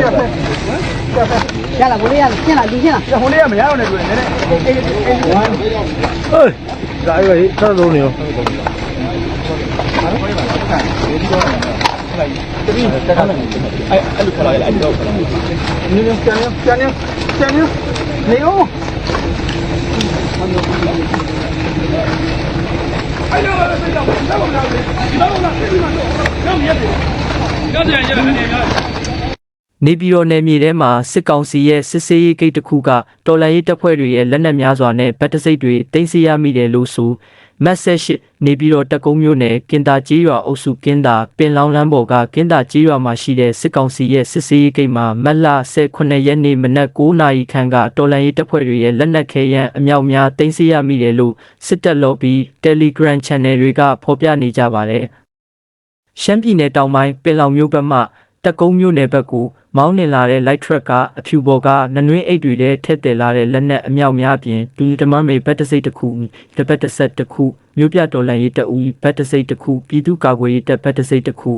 ရလားကိုလေးရလားရှင်းလားဒီရှင်းလားဟိုလေးကမရတော့နဲ့တွေ့တယ်နည်းနည်းအေးအေးအေးဟေးဒါကြီးပဲသတ်လုံးနေရောအဲ့အဲ့လိုခေါ်လာရအဲ့ဒီတော့နည်းနည်းကျန်နေကျန်နေကျန်နေနေဦးအဲ့လိုပဲပြေးတော့တော့တော့တော့တော့ပြေးမှာတော့တော့မြတ်တယ်ရတယ်ရတယ် နေရတယ်နေပြည်တော်နယ်မြေထဲမှာစစ်ကောင်စီရဲ့စစ်ဆေးရေးဂိတ်တစ်ခုကတော်လှန်ရေးတပ်ဖွဲ့တွေရဲ့လက်နက်များစွာနဲ့ဗတ်တစိတ်တွေတင်စီရမိတယ်လို့ဆိုမက်ဆက်ရှိနေပြည်တော်တက်ကုန်းမြို့နယ်ကင်တာကြီးရွာအုပ်စုကင်တာပင်လောင်းလမ်းပေါ်ကကင်တာကြီးရွာမှာရှိတဲ့စစ်ကောင်စီရဲ့စစ်ဆေးရေးဂိတ်မှာမက်လ18ရက်နေ့မနက်9နာရီခန့်ကတော်လှန်ရေးတပ်ဖွဲ့တွေရဲ့လက်နက်ခဲယမ်းအမြောက်များတင်စီရမိတယ်လို့စစ်တပ်လော်ဘီ Telegram Channel တွေကဖော်ပြနေကြပါတယ်။ရှမ်းပြည်နယ်တောင်ပိုင်းပင်လောင်မြို့ဘက်မှ တက်ကုန်းမြို့နယ်ဘက်ကိုမောင်းနှင်လာတဲ့ light truck ကအဖြူပေါ်ကနနွင်းအိတ်တွေထဲထည့်တယ်လာတဲ့လက်နက်အမြောက်များအပြင်ဒူတမမေဘတ်တစိတ်တစ်ခုတပတ်တစ်ဆက်တစ်ခုမြို့ပြတော်လန်ရေးတအူဘတ်တစိတ်တစ်ခုပြည်သူ့ကာကွယ်ရေးတပ်ဘတ်တစိတ်တစ်ခု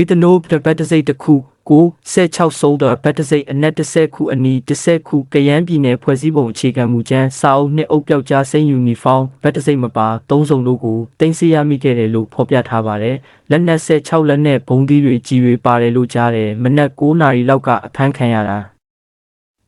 ဗီတနိုဘတ်တစိတ်တစ်ခုကို16ဆုံးတော့ဘတ်တစိတ်အနက်30ခုအနီး30ခုကရမ်းပြည်နယ်ဖွဲ့စည်းပုံအခြေခံမူကျန်းစာအုပ်နှစ်အုပ်ပြောက်ကြားစိမ့်ယူနီဖောင်းဘတ်တစိတ်မပါသုံးစုံတို့ကိုတင်စီရမိခဲ့တယ်လို့ဖော်ပြထားပါတယ်လက်နက်16လက်နဲ့ဘုံသီးတွေကြီးတွေပါတယ်လို့ကြားတယ်မနက်9နာရီလောက်ကအဖမ်းခံရတာ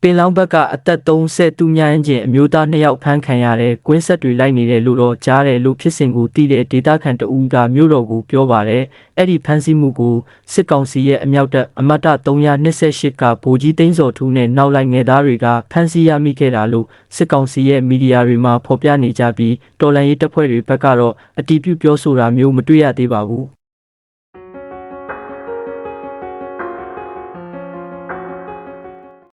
ပင်လောင်းဘက်ကအသက်30တူညာအင်ဂျင်အမျိုးသား2ယောက်ဖမ်းခံရတဲ့ကွင်းဆက်တွေလိုက်နေတယ်လို့တော့ကြားတယ်လို့ဖြစ်စဉ်ကိုသိတဲ့ဒေတာခန်တအူးကမြို့တော်ကိုပြောပါတယ်အဲ့ဒီဖမ်းဆီးမှုကိုစစ်ကောင်စီရဲ့အမြောက်တပ်အမတ်တ328ကဗိုလ်ကြီးသိန်းစော်ထူးနဲ့နောက်လိုက်ငယ်သားတွေကဖမ်းဆီးရမိခဲ့တာလို့စစ်ကောင်စီရဲ့မီဒီယာတွေမှာဖော်ပြနေကြပြီးတော်လန်ရေးတပ်ဖွဲ့တွေဘက်ကတော့အတီးပြုပြောဆိုတာမျိုးမတွေ့ရသေးပါဘူး